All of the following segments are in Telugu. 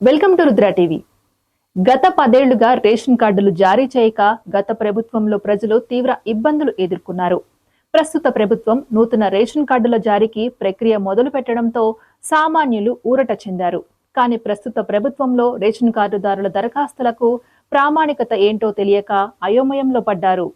Welcome to Rudra TV. గత పదేళ్ళుగా రేషన్ కార్డులు జారీ చేయక గత ప్రభుత్వంలో ప్రజలు తీవ్ర ఇబ్బందులు ఎదుర్కొన్నారు. ప్రస్తుత ప్రభుత్వం నూతన రేషన్ కార్డుల జారీకి ప్రక్రియ మొదలు పెట్టడంతో సామాన్యులు ఊరట చెందారు. కానీ ప్రస్తుత ప్రభుత్వంలో రేషన్ కార్డుదారుల దరఖాస్తులకు ప్రామాణికత ఏంటో తెలియక అయోమయంలో పడ్డారు.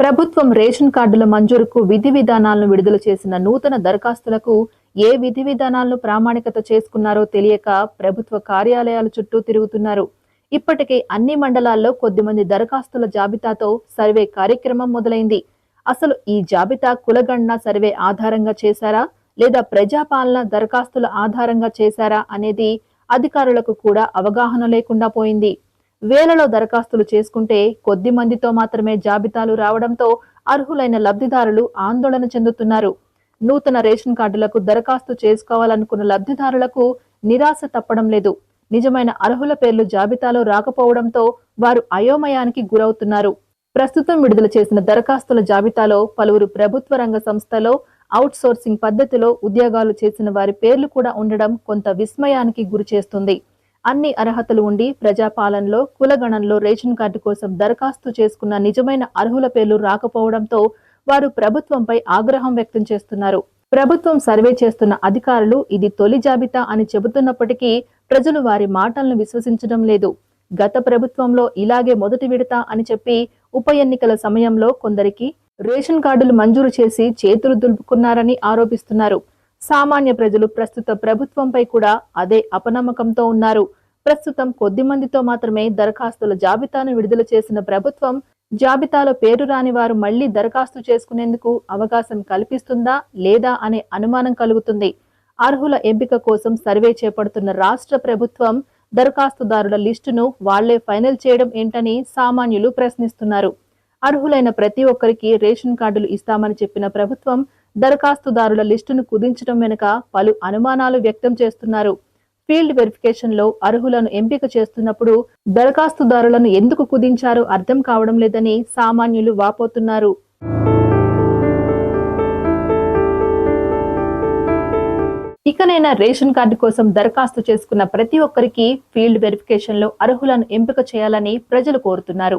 ప్రభుత్వం రేషన్ కార్డుల మంజూరుకు విధి విధానాలను విడుదల చేసిన నూతన దరఖాస్తులకు ఏ విధి విధానాలను ప్రామాణికత చేసుకున్నారో తెలియక ప్రభుత్వ కార్యాలయాల చుట్టూ తిరుగుతున్నారు. ఇప్పటికే అన్ని మండలాల్లో కొద్దిమంది దరఖాస్తుల జాబితాతో సర్వే కార్యక్రమం మొదలైంది. అసలు ఈ జాబితా కులగణన సర్వే ఆధారంగా చేశారా? లేదా ప్రజాపాలన దరఖాస్తుల ఆధారంగా చేశారా అనేది అధికారులకు కూడా అవగాహన లేకుండా పోయింది. వేలలో దరఖాస్తులు చేసుకుంటే కొద్ది మందితో మాత్రమే జాబితాలు రావడంతో అర్హులైన లబ్ధిదారులు ఆందోళన చెందుతున్నారు. నూతన రేషన్ కార్డులకు దరఖాస్తు చేసుకోవాలనుకున్న లబ్ధిదారులకు నిరాశ తప్పడం లేదు. నిజమైన అర్హుల పేర్లు జాబితాలో రాకపోవడంతో వారు అయోమయానికి గురవుతున్నారు. ప్రస్తుతం విడుదల చేసిన దరఖాస్తుల జాబితాలో పలువురు ప్రభుత్వ రంగ సంస్థలో అవుట్సోర్సింగ్ పద్ధతిలో ఉద్యోగాలు చేసిన వారి పేర్లు కూడా ఉండడం కొంత విస్మయానికి గురి చేస్తుంది అన్ని అర్హతలు ఉండి ప్రజాపాలనలో కులగణంలో రేషన్ కార్డు కోసం దరఖాస్తు చేసుకున్న నిజమైన అర్హుల పేర్లు రాకపోవడంతో వారు ప్రభుత్వంపై ఆగ్రహం వ్యక్తం చేస్తున్నారు. ప్రభుత్వం సర్వే చేస్తున్న అధికారులు ఇది తొలి జాబితా అని చెబుతున్నప్పటికీ ప్రజలు వారి మాటలను విశ్వసించడం లేదు. గత ప్రభుత్వంలో ఇలాగే మొదటి విడత అని చెప్పి ఉప ఎన్నికల సమయంలో కొందరికి రేషన్ కార్డులు మంజూరు చేసి చేతులు దులుపుకున్నారని ఆరోపిస్తున్నారు. సామాన్య ప్రజలు ప్రస్తుత ప్రభుత్వంపై కూడా అదే అపనమ్మకంతో ఉన్నారు. ప్రస్తుతం కొద్ది మందితో మాత్రమే దరఖాస్తుల జాబితాను విడుదల చేసిన ప్రభుత్వం జాబితాలో పేరు రాని వారు మళ్ళీ దరఖాస్తు చేసుకునేందుకు అవకాశం కల్పిస్తుందా లేదా అనే అనుమానం కలుగుతుంది. అర్హుల ఎంపిక కోసం సర్వే చేపడుతున్న రాష్ట్ర ప్రభుత్వం దరఖాస్తుదారుల లిస్టును వాళ్ళే ఫైనల్ చేయడం ఏంటని సామాన్యులు ప్రశ్నిస్తున్నారు. అర్హులైన ప్రతి ఒక్కరికి రేషన్ కార్డులు ఇస్తామని చెప్పిన ప్రభుత్వం దరఖాస్తుదారుల లిస్టును కుదించడం వెనుక పలు అనుమానాలు వ్యక్తం చేస్తున్నారు. ఫీల్డ్ వెరిఫికేషన్లో అర్హులను ఎంపిక చేస్తున్నప్పుడు దరఖాస్తుదారులను ఎందుకు కుదించారో అర్థం కావడం లేదని సామాన్యులు వాపోతున్నారు. ఇకనైనా రేషన్ కార్డు కోసం దరఖాస్తు చేసుకున్న ప్రతి ఒక్కరికి ఫీల్డ్ వెరిఫికేషన్లో అర్హులను ఎంపిక చేయాలని ప్రజలు కోరుతున్నారు.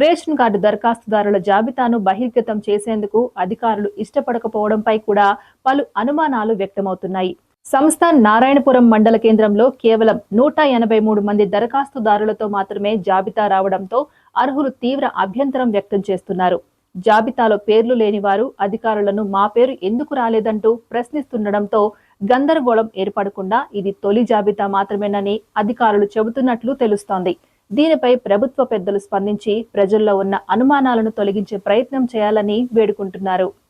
రేషన్ కార్డు దరఖాస్తుదారుల జాబితాను బహిర్గతం చేసేందుకు అధికారులు ఇష్టపడకపోవడంపై కూడా పలు అనుమానాలు వ్యక్తమవుతున్నాయి. సంస్థ నారాయణపురం మండల కేంద్రంలో కేవలం నూట ఎనభై మూడు మంది దరఖాస్తుదారులతో మాత్రమే జాబితా రావడంతో అర్హులు తీవ్ర అభ్యంతరం వ్యక్తం చేస్తున్నారు. జాబితాలో పేర్లు లేని వారు అధికారులను మా పేరు ఎందుకు రాలేదంటూ ప్రశ్నిస్తుండడంతో గందరగోళం ఏర్పడకుండా ఇది తొలి జాబితా మాత్రమేనని అధికారులు చెబుతున్నట్లు తెలుస్తోంది. దీనిపై ప్రభుత్వ పెద్దలు స్పందించి ప్రజల్లో ఉన్న అనుమానాలను తొలగించే ప్రయత్నం చేయాలని వేడుకుంటున్నారు.